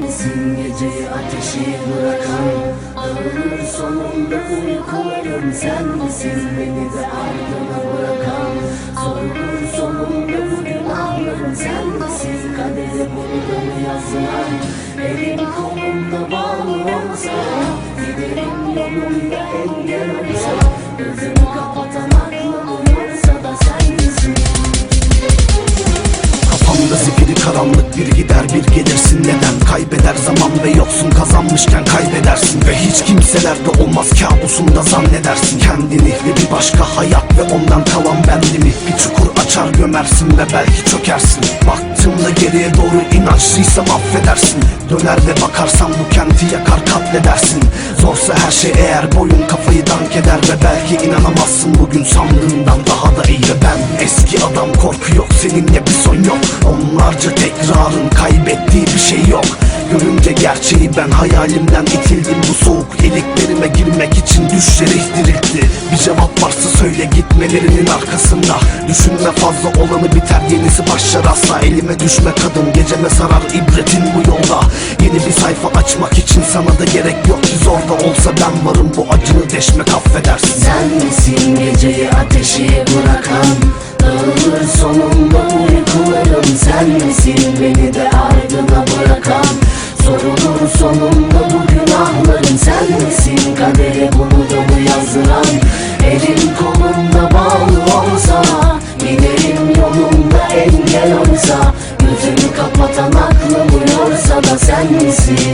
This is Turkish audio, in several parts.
misin geceyi ateşi bırakan Ağır sonunda uykularım sen misin beni de ardına bırakan Sorulur sonunda bu günahlarım sen misin Kaderi burada mı yazılan Elim kolumda bağlı olsa Giderim yolumda Kaybeder zaman ve yoksun kazanmışken kaybedersin. Ve hiç kimselerde olmaz kabusunda zannedersin. Kendini ve bir başka hayat ve ondan kalan benliğimi Bir çukur açar gömersin ve belki çökersin. Baktığımda geriye doğru inançlıysam affedersin. Döner ve bakarsan bu kenti yakar katledersin. Zorsa her şey eğer boyun kafayı dank eder Ve belki inanamazsın. Bugün sandığından daha da iyi Ve ben eski adam. Korku yok seninle bir son yok. Onlarca tekrarın kaybettiği bir şey yok Görünce gerçeği ben hayalimden itildim. Bu soğuk iliklerime girmek için düşleri diriltti. Bir cevap varsa söyle gitmelerinin arkasında. Düşünme fazla olanı biter yenisi başlar. Asla Elime düşme kadın geceme sarar ibretin bu yolda. Yeni bir sayfa açmak için sana da gerek yok. Ki Zor da olsa ben varım bu acını deşmek affedersin. Sen misin geceyi ateşi bırakan Sonunda bu günahlarım Sen misin kadere bunu da mı yazdıran Elim kolumda bağlı olsa Giderim yolumda engel olsa Gözümü kapatan aklım uyursa da sen misin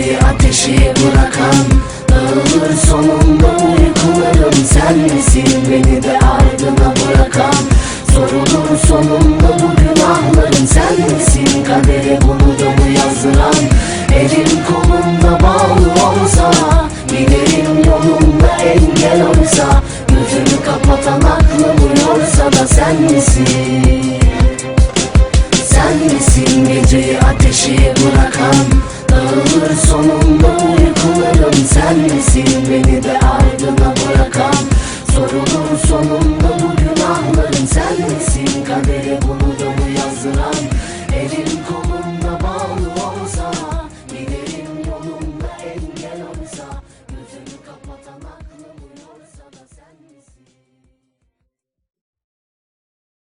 geceyi ateşi bırakan Dağılır sonunda uykularım. Sen misin beni de ardına bırakan? Sorulur sonunda bu günahlarım Sen misin kadere bunu da mı yazdıran? Elim kolumda bağlı olsa Giderim yolumda engel olsa Gözümü kapatan aklım uyursa da sen misin bırakan